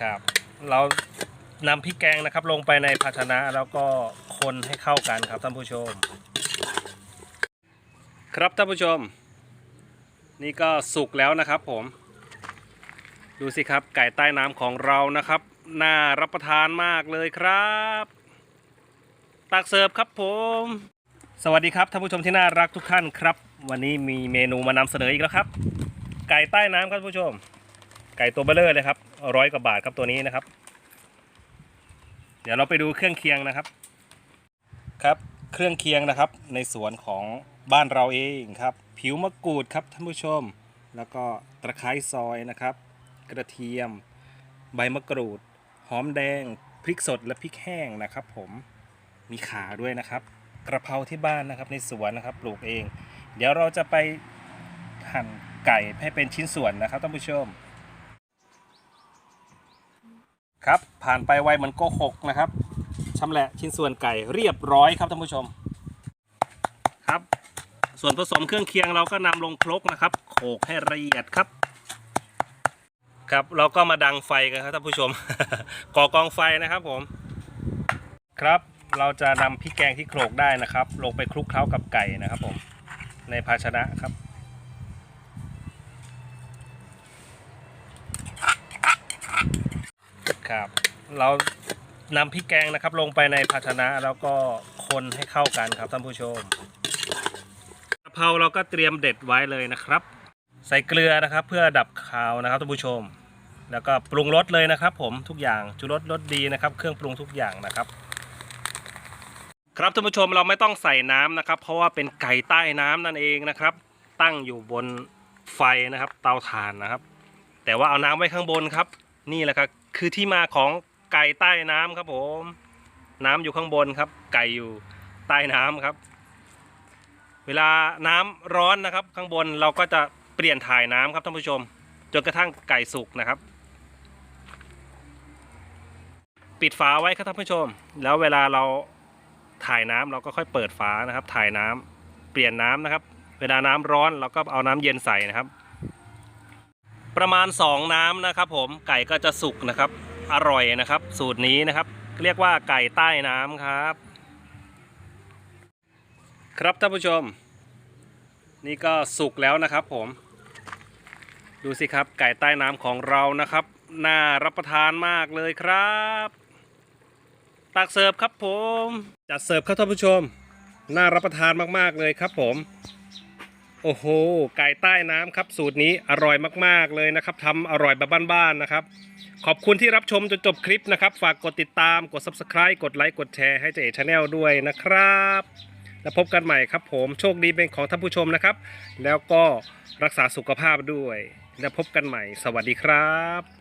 ครับ เรานำพริกแกงนะครับ ลงไปในภาชนะแล้วก็คนให้เข้ากันครับท่านผู้ชม ครับท่านผู้ชม นี่ก็สุกแล้วนะครับผม ดูสิครับไก่ใต้น้ำของเรานะครับ น่ารับประทานมากเลยครับตักเสิร์ฟครับผม สวัสดีครับท่านผู้ชมที่น่ารักทุกท่านครับ วันนี้มีเมนูมานำเสนออีกแล้วครับ ไก่ใต้น้ำครับท่านผู้ชม ไก่ตัวเบลเลอร์เลยครับ ร้อยกว่าบาทครับตัวนี้นะครับ เดี๋ยวเราไปดูเครื่องเคียงนะครับ ครับเครื่องเคียงนะครับ ในสวนของบ้านเราเองครับ ผิวมะกรูดครับท่านผู้ชม แล้วก็ตะไคร้ซอยนะครับ กระเทียม ใบมะกรูด หอมแดง พริกสดและพริกแห้งนะครับ ผมมีขาด้วยนะครับ กระเพราที่บ้านนะครับในสวนนะครับ ปลูกเอง เดี๋ยวเราจะไปหั่นไก่ให้เป็นชิ้นส่วนนะครับท่านผู้ชม ครับ ผ่านไปไวเหมือนโกหกนะครับชำแหละชิ้นส่วนไก่เรียบร้อยครับท่านผู้ชม ครับ ส่วนผสมเครื่องเคียงเราก็นำลงครกนะครับโขกให้ละเอียดครับ ครับเราก็มาดังไฟกันครับท่านผู้ชม ก่อกองไฟนะครับผม ครับเราจะนำพริกแกงที่โขลกได้นะครับ ลงไปคลุกเคล้ากับไก่นะครับผมในภาชนะครับ ครับ เรานำพริกแกงนะครับ ลงไปในภาชนะแล้วก็คนให้เข้ากันครับท่านผู้ชมกะเพราเราก็เตรียมเด็ดไว้เลยนะครับ ใส่เกลือนะครับ เพื่อดับคาวนะครับท่านผู้ชม แล้วก็ปรุงรสเลยนะครับ ผมทุกอย่างชูรสรสดีนะครับ เครื่องปรุงทุกอย่างนะครับ ครับท่านผู้ชมเราไม่ต้องใส่น้ำนะครับ เพราะว่าเป็นไก่ใต้น้ำนั่นเองนะครับ ตั้งอยู่บนไฟนะครับ เตาถ่านนะครับ แต่ว่าเอาน้ำไว้ข้างบนครับ นี่แหละครับ คือที่มาของไก่ใต้น้ำครับผม น้ำอยู่ข้างบนครับ ไก่อยู่ใต้น้ำครับ เวลาน้ำร้อนนะครับ ข้างบนเราก็จะเปลี่ยนถ่ายน้ำครับท่านผู้ชม จนกระทั่งไก่สุกนะครับ ปิดฝาไว้ครับท่านผู้ชม แล้วเวลาเราถ่ายน้ำเราก็ค่อยเปิดฝานะครับ ถ่ายน้ำเปลี่ยนน้ำนะครับ เวลาน้ำร้อนเราก็เอาน้ำเย็นใส่นะครับ ประมาณ 2 น้ำนะครับ ผมไก่ก็จะสุกนะครับ อร่อยนะครับ สูตรนี้นะครับ เรียกว่าไก่ใต้น้ำครับ ครับท่านผู้ชม นี่ก็สุกแล้วนะครับ ผม ดูสิครับไก่ใต้น้ำของเรานะครับน่ารับประทานมากเลยครับตักเสิร์ฟครับผม จัดเสิร์ฟครับท่านผู้ชม น่ารับประทานมากๆเลยครับผม โอ้โห ไก่ใต้น้ำครับ สูตรนี้อร่อยมากๆเลยนะครับทำอร่อยแบบบ้านๆนะครับ ขอบคุณที่รับชมจนจบคลิปนะครับ ฝากกดติดตามกด subscribe กดไลค์กดแชร์ให้เจ๊ชาแนลด้วยนะครับ แล้วพบกันใหม่ครับผมโชคดีเป็นของท่านผู้ชมนะครับ แล้วก็รักษาสุขภาพด้วย แล้วพบกันใหม่ สวัสดีครับ